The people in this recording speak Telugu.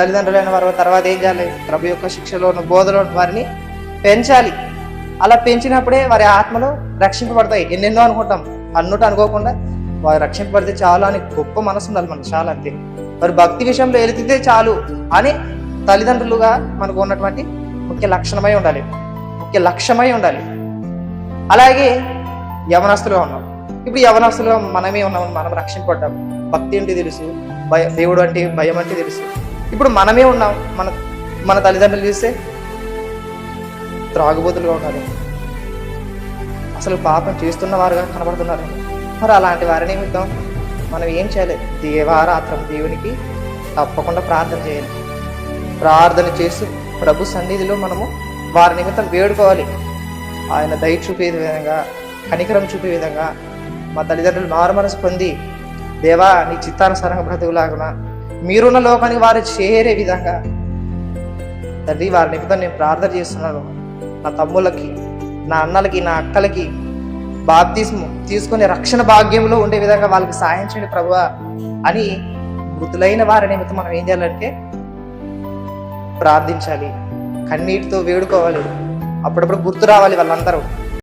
తల్లిదండ్రులైన వారు తర్వాత ఏం చేయాలి? ప్రభు యొక్క శిక్షలో ఉన్న వారిని పెంచాలి. అలా పెంచినప్పుడే వారి ఆత్మలు రక్షింపబడతాయి. ఎన్నెన్నో అనుకుంటాం. అన్నట్టు అనుకోకుండా వారు రక్షింపబడితే చాలు అని గొప్ప మనసు ఉండాలి మనకు. చాలా అంతే. మరి భక్తి విషయంలో వెళితే చాలు అని తల్లిదండ్రులుగా మనకు ఉన్నటువంటి ముఖ్య లక్షణమై ఉండాలి. ముఖ్య లక్ష్యమై ఉండాలి. అలాగే యవనస్తులుగా ఉన్నాం. ఇప్పుడు యవనస్తులుగా మనమే ఉన్నాం. మనం రక్షింపడ్డాం భక్తి అంటే తెలుసు. భయ దేవుడు అంటే భయం అంటే తెలుసు. ఇప్పుడు మనమే ఉన్నాం. మన మన తల్లిదండ్రులు చూస్తే త్రాగుబోతులుగా ఉన్నారు అసలు పాపం చేస్తున్న వారుగా కనబడుతున్నారు. మరి అలాంటి వారిని నిమిత్తం మనం ఏం చేయాలి? దేవారాత్రం దేవునికి తప్పకుండా ప్రార్థన చేయాలి. ప్రార్థన చేసి ప్రభు సన్నిధిలో మనము వారి నిమిత్తం వేడుకోవాలి. ఆయన దయ చూపే విధంగా కనికరం చూపే విధంగా మా తల్లిదండ్రులు మారు మనసు పొంది దేవా నీ చిత్తానుసారంగా బ్రతుకులాగునా మీరున్న లోకానికి వారు చేరే విధంగా. తండ్రి వారి నిమిత్తం నేను ప్రార్థన చేస్తున్నాను. నా తమ్ముళ్ళకి నా అన్నలకి నా అక్కలకి బాప్తిస్ము తీసుకునే రక్షణ భాగ్యంలో ఉండే విధంగా వాళ్ళకి సాయం చేయండి ప్రభు అని మృతులైన వారి నిమిత్తం మనం ఏం చేయాలంటే ప్రార్థించాలి. కన్నీటితో వేడుకోవాలి. అప్పుడప్పుడు గుర్తు రావాలి వాళ్ళందరూ.